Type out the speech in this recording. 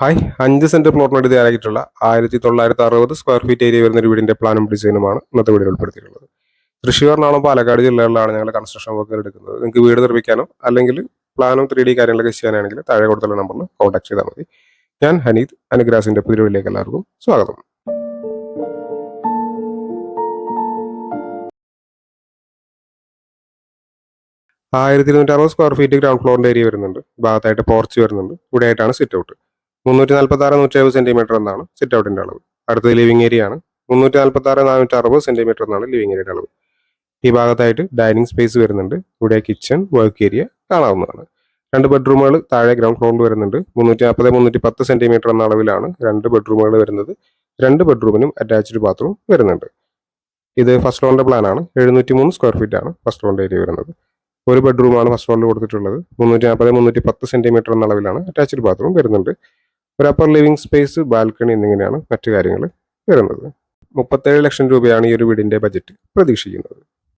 Hi അഞ്ച് saint പ്ലോട്ടിനടുത്ത് തയ്യാറാക്കിയിട്ടുള്ള ആയിരത്തി തൊള്ളായിരത്തി അറുപത് സ്ക്വയർ ഫീറ്റ് ഏരിയ വരുന്ന ഒരു വീടിന്റെ പ്ലാനും ഡിസൈനുമാണ് ഇന്നത്തെ വീഡിയോ ഉൾപ്പെടുത്തിയിട്ടുള്ളത്. തൃശ്ശൂർ എറണാകുളം പാലക്കാട് ജില്ലകളിലാണ് ഞങ്ങൾ കൺസ്ട്രക്ഷൻ വർക്കുകൾ എടുക്കുന്നത്. നിങ്ങൾക്ക് വീട് നിർമ്മിക്കാനോ അല്ലെങ്കിൽ പ്ലാനും ത്രീ ഡി കാര്യങ്ങളൊക്കെ ചെയ്യാനാണെങ്കിൽ താഴെ കൊടുത്തുള്ള നമ്പറിൽ കോൺടാക്ട് ചെയ്താൽ മതി. ഞാൻ ഹനീത് അനുഗ്രാസിന്റെ പുതിയ വീട്ടിലേക്ക് എല്ലാവർക്കും സ്വാഗതം. ആയിരത്തി ഇരുന്നൂറ്റി അറുപത് സ്ക്വയർ ഫീറ്റ് ഗ്രൗണ്ട് ഫ്ലോറിന്റെ ഏരിയ വരുന്നുണ്ട് ഭാഗത്തായിട്ട് പോർച്ച് വരുന്നുണ്ട്. ഇവിടെ ആയിട്ടാണ് സിറ്റ് ഔട്ട് മുന്നൂറ്റി നാൽപ്പത്തി ആറ് നൂറ്റി എഴുപത് സെന്റിമീറ്റർ എന്നാണ് സിറ്റ് ഔട്ടിന്റെ അളവ്. അടുത്തത് ലിവിംഗ് ഏരിയ ആണ്. മുന്നൂറ്റി നാൽപ്പത്തി ആറ് നാനൂറ്റി അറുപത് സെന്റിമീറ്റർ എന്നാണ് ലിവിംഗ് ഏരിയയുടെ അളവ്. ഈ ഭാഗത്തായിട്ട് ഡൈനിങ് സ്പേസ് വരുന്നുണ്ട്. ഇവിടെ കിച്ചൺ വർക്ക് ഏരിയ കാണാവുന്നതാണ്. രണ്ട് ബെഡ്റൂമുകൾ താഴെ ഗ്രൗണ്ട് ഫ്ലോറിൽ വരുന്നുണ്ട്. മുന്നൂറ്റി നാൽപ്പത് മുന്നൂറ്റി പത്ത് സെന്റിമീറ്റർ എന്ന അളവിലാണ് രണ്ട് ബെഡ്റൂമുകൾ വരുന്നത്. രണ്ട് ബെഡ്റൂമിനും അറ്റാച്ച്ഡ് ബാത്റൂം വരുന്നുണ്ട്. ഇത് ഫസ്റ്റ് ഫ്ലോറിന്റെ പ്ലാൻ ആണ്. എഴുന്നൂറ്റി മൂന്ന് സ്ക്വയർ ഫീറ്റ് ആണ് ഫസ്റ്റ് ഫ്ലോറിന്റെ ഏരിയ വരുന്നത്. ഒരു ബെഡ്റൂമാണ് ഫസ്റ്റ് ഫ്ലോറിൽ കൊടുത്തിട്ടുള്ളത് മുന്നൂറ്റി നാൽപ്പത് മുന്നൂറ്റി പത്ത് സെന്റിമീറ്റർ എന്ന അളവിലാണ് അറ്റാച്ച്ഡ് ബാത്റൂം വരുന്നുണ്ട്. ഒരു അപ്പർ ലിവിംഗ് സ്പേസ് ബാൽക്കണി എന്നിങ്ങനെയാണ് മറ്റു കാര്യങ്ങൾ വരുന്നത്. മുപ്പത്തേഴ് ലക്ഷം രൂപയാണ് ഈ ഒരു വീടിന്റെ ബജറ്റ് പ്രതീക്ഷിക്കുന്നത്.